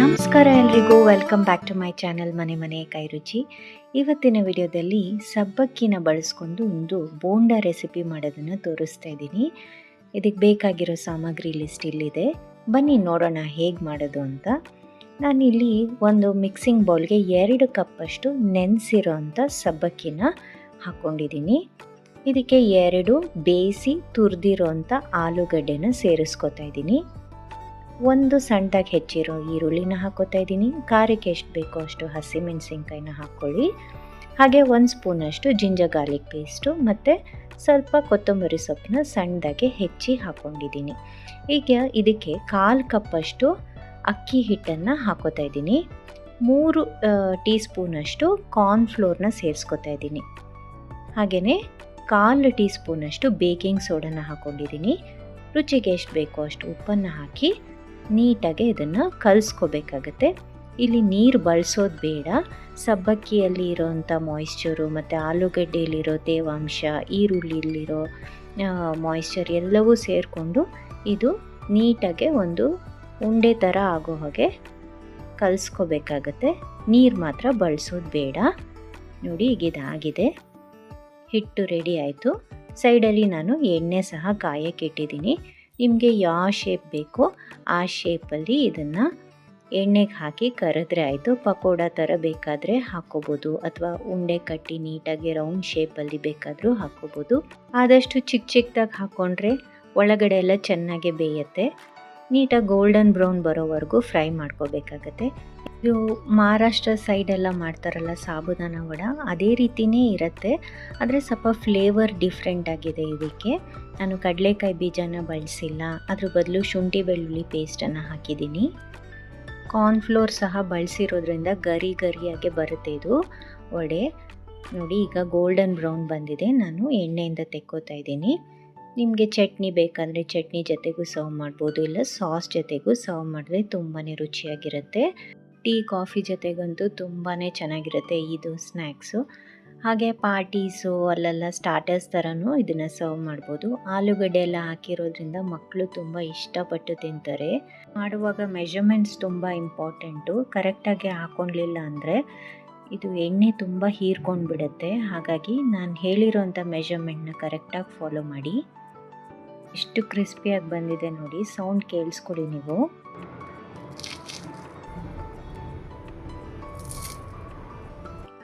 ನಮಸ್ಕಾರ ಎಲ್ರಿಗೂ. Welcome back to my channel ಮನೆ ಮನೆ ಕೈ ರುಚಿ. ಇವತ್ತಿನ ವಿಡಿಯೋದಲ್ಲಿ ಸಬ್ಬಕ್ಕಿನ ಬಳಸ್ಕೊಂಡು ಒಂದು ಬೋಂಡ ರೆಸಿಪಿ ಮಾಡೋದನ್ನು ತೋರಿಸ್ತಾ ಇದ್ದೀನಿ. ಇದಕ್ಕೆ ಬೇಕಾಗಿರೋ ಸಾಮಗ್ರಿ ಲಿಸ್ಟ್ ಇಲ್ಲಿದೆ. ಬನ್ನಿ ನೋಡೋಣ ಹೇಗೆ ಮಾಡೋದು ಅಂತ. ನಾನಿಲ್ಲಿ ಒಂದು ಮಿಕ್ಸಿಂಗ್ ಬೌಲ್ಗೆ ಎರಡು ಕಪ್ಪಷ್ಟು ನೆನೆಸಿರೋ ಅಂಥ ಸಬ್ಬಕ್ಕಿನ ಹಾಕ್ಕೊಂಡಿದ್ದೀನಿ ಇದಕ್ಕೆ ಎರಡು ಬೇಯಿಸಿ ತುರಿದಿರೋ ಅಂಥ ಆಲೂಗಡ್ಡೆನ ಸೇರಿಸ್ಕೊತಾ ಇದ್ದೀನಿ. ಒಂದು ಸಣ್ಣದಾಗಿ ಹೆಚ್ಚಿರೋ ಈರುಳ್ಳಿನ ಹಾಕೋತಾ ಇದ್ದೀನಿ. ಖಾರಕ್ಕೆ ಎಷ್ಟು ಬೇಕೋ ಅಷ್ಟು ಹಸಿಮೆಣಸಿನ್ಕಾಯಿನ ಹಾಕ್ಕೊಳ್ಳಿ ಹಾಗೆ ಒಂದು ಸ್ಪೂನಷ್ಟು ಜಿಂಜರ್ ಗಾರ್ಲಿಕ್ ಪೇಸ್ಟು ಮತ್ತು ಸ್ವಲ್ಪ ಕೊತ್ತಂಬರಿ ಸೊಪ್ಪನ್ನ ಸಣ್ಣದಾಗಿ ಹೆಚ್ಚಿ ಹಾಕ್ಕೊಂಡಿದ್ದೀನಿ ಈಗ ಇದಕ್ಕೆ ಕಾಲು ಕಪ್ಪಷ್ಟು ಅಕ್ಕಿ ಹಿಟ್ಟನ್ನು ಹಾಕೋತಾ ಇದ್ದೀನಿ. ಮೂರು ಟೀ ಸ್ಪೂನಷ್ಟು ಕಾರ್ನ್ಫ್ಲೋರ್ನ ಸೇರಿಸ್ಕೊತಾ ಇದ್ದೀನಿ. ಹಾಗೆಯೇ ಕಾಲು ಟೀ ಸ್ಪೂನಷ್ಟು ಬೇಕಿಂಗ್ ಸೋಡನ್ನು ಹಾಕ್ಕೊಂಡಿದ್ದೀನಿ ರುಚಿಗೆ ಎಷ್ಟು ಬೇಕೋ ಅಷ್ಟು ಉಪ್ಪನ್ನು ಹಾಕಿ ನೀಟಾಗಿ ಇದನ್ನು ಕಲಿಸ್ಕೋಬೇಕಾಗತ್ತೆ. ಇಲ್ಲಿ ನೀರು ಬಳಸೋದು ಬೇಡ. ಸಬ್ಬಕ್ಕಿಯಲ್ಲಿ ಇರೋವಂಥ ಮಾಯಿಶ್ಚರು ಮತ್ತು ಆಲೂಗಡ್ಡೆಯಲ್ಲಿರೋ ತೇವಾಂಶ, ಈರುಳ್ಳಿಯಲ್ಲಿರೋ ಮಾಯಿಶ್ಚರ್ ಎಲ್ಲವೂ ಸೇರಿಕೊಂಡು ಇದು ನೀಟಾಗೆ ಒಂದು ಉಂಡೆ ಥರ ಆಗೋ ಹಾಗೆ ಕಲಿಸ್ಕೋಬೇಕಾಗತ್ತೆ. ನೀರು ಮಾತ್ರ ಬಳಸೋದು ಬೇಡ. ನೋಡಿ ಈಗ ಇದಾಗಿದೆ. ಹಿಟ್ಟು ರೆಡಿ ಆಯಿತು. ಸೈಡಲ್ಲಿ ನಾನು ಎಣ್ಣೆ ಸಹ ಕಾಯಕ್ಕೆ ಇಟ್ಟಿದ್ದೀನಿ. ನಿಮಗೆ ಯಾವ ಶೇಪ್ ಬೇಕೋ ಆ ಶೇಪಲ್ಲಿ ಇದನ್ನು ಎಣ್ಣೆಗೆ ಹಾಕಿ ಕರೆದ್ರೆ ಆಯಿತು. ಪಕೋಡ ಥರ ಬೇಕಾದರೆ ಹಾಕ್ಕೋಬೋದು ಅಥವಾ ಉಂಡೆ ಕಟ್ಟಿ ನೀಟಾಗಿ ರೌಂಡ್ ಶೇಪಲ್ಲಿ ಬೇಕಾದರೂ ಹಾಕ್ಕೋಬೋದು ಆದಷ್ಟು ಚಿಕ್ಕ ಚಿಕ್ಕದಾಗಿ ಹಾಕ್ಕೊಂಡ್ರೆ ಒಳಗಡೆ ಎಲ್ಲ ಚೆನ್ನಾಗಿ ಬೇಯುತ್ತೆ. ನೀಟಾಗಿ ಗೋಲ್ಡನ್ ಬ್ರೌನ್ ಬರೋವರೆಗೂ ಫ್ರೈ ಮಾಡ್ಕೋಬೇಕಾಗತ್ತೆ. ಇದು ಮಹಾರಾಷ್ಟ್ರ ಸೈಡೆಲ್ಲ ಮಾಡ್ತಾರಲ್ಲ, ಸಾಬುದಾನ ವಡ. ಅದೇ ರೀತಿಯೇ ಇರುತ್ತೆ. ಆದರೆ ಸ್ವಲ್ಪ ಫ್ಲೇವರ್ ಡಿಫ್ರೆಂಟ್ ಆಗಿದೆ ಇದಕ್ಕೆ. ನಾನು ಕಡಲೆಕಾಯಿ ಬೀಜನ ಬಳಸಿಲ್ಲ. ಅದ್ರ ಬದಲು ಶುಂಠಿ ಬೆಳ್ಳುಳ್ಳಿ ಪೇಸ್ಟನ್ನು ಹಾಕಿದ್ದೀನಿ. ಕಾರ್ನ್ಫ್ಲೋರ್ ಸಹ ಬಳಸಿರೋದ್ರಿಂದ ಗರಿ ಗರಿಯಾಗೆ ಬರುತ್ತೆ ಇದು ವಡೆ. ನೋಡಿ, ಈಗ ಗೋಲ್ಡನ್ ಬ್ರೌನ್ ಬಂದಿದೆ. ನಾನು ಎಣ್ಣೆಯಿಂದ ತೆಕ್ಕೋತಾ ಇದ್ದೀನಿ. ನಿಮಗೆ ಚಟ್ನಿ ಬೇಕಂದರೆ ಚಟ್ನಿ ಜೊತೆಗೂ ಸರ್ವ್ ಮಾಡ್ಬೋದು, ಇಲ್ಲ ಸಾಸ್ ಜೊತೆಗೂ ಸರ್ವ್ ಮಾಡಿದ್ರೆ ತುಂಬಾ ರುಚಿಯಾಗಿರುತ್ತೆ. ಟೀ ಕಾಫಿ ಜೊತೆಗಂತೂ ತುಂಬಾ ಚೆನ್ನಾಗಿರುತ್ತೆ ಇದು ಸ್ನ್ಯಾಕ್ಸು ಹಾಗೆ ಪಾರ್ಟೀಸು ಅಲ್ಲೆಲ್ಲ ಸ್ಟಾರ್ಟರ್ಸ್ ಥರನೂ ಇದನ್ನು ಸರ್ವ್ ಮಾಡ್ಬೋದು. ಆಲೂಗಡ್ಡೆ ಎಲ್ಲ ಹಾಕಿರೋದ್ರಿಂದ ಮಕ್ಕಳು ತುಂಬ ಇಷ್ಟಪಟ್ಟು ತಿಂತಾರೆ. ಮಾಡುವಾಗ ಮೆಷರ್ಮೆಂಟ್ಸ್ ತುಂಬ ಇಂಪಾರ್ಟೆಂಟು ಕರೆಕ್ಟಾಗಿ ಹಾಕ್ಕೊಳ್ಲಿಲ್ಲ ಅಂದರೆ ಇದು ಎಣ್ಣೆ ತುಂಬ ಹೀರ್ಕೊಂಡು ಬಿಡುತ್ತೆ ಹಾಗಾಗಿ ನಾನು ಹೇಳಿರೋಂಥ ಮೆಷರ್ಮೆಂಟ್ನ ಕರೆಕ್ಟಾಗಿ ಫಾಲೋ ಮಾಡಿ. ಎಷ್ಟು ಕ್ರಿಸ್ಪಿಯಾಗಿ ಬಂದಿದೆ ನೋಡಿ ಸೌಂಡ್ ಕೇಳಿಸ್ಕೊಡಿ ನೀವು.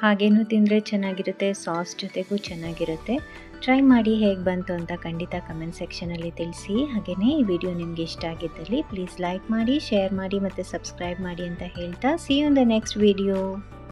ಹಾಗೇನೂ ತಿಂದರೆ ಚೆನ್ನಾಗಿರುತ್ತೆ, ಸಾಸ್ ಜೊತೆಗೂ ಚೆನ್ನಾಗಿರುತ್ತೆ. ಟ್ರೈ ಮಾಡಿ ಹೇಗೆ ಬಂತು ಅಂತ ಖಂಡಿತ ಕಮೆಂಟ್ ಸೆಕ್ಷನಲ್ಲಿ ತಿಳಿಸಿ. ಹಾಗೆಯೇ ಈ ವಿಡಿಯೋ ನಿಮಗೆ ಇಷ್ಟ ಆಗಿದ್ದಲ್ಲಿ ಪ್ಲೀಸ್ ಲೈಕ್ ಮಾಡಿ ಶೇರ್ ಮಾಡಿ ಮತ್ತು ಸಬ್ಸ್ಕ್ರೈಬ್ ಮಾಡಿ ಅಂತ ಹೇಳ್ತಾ see you the next video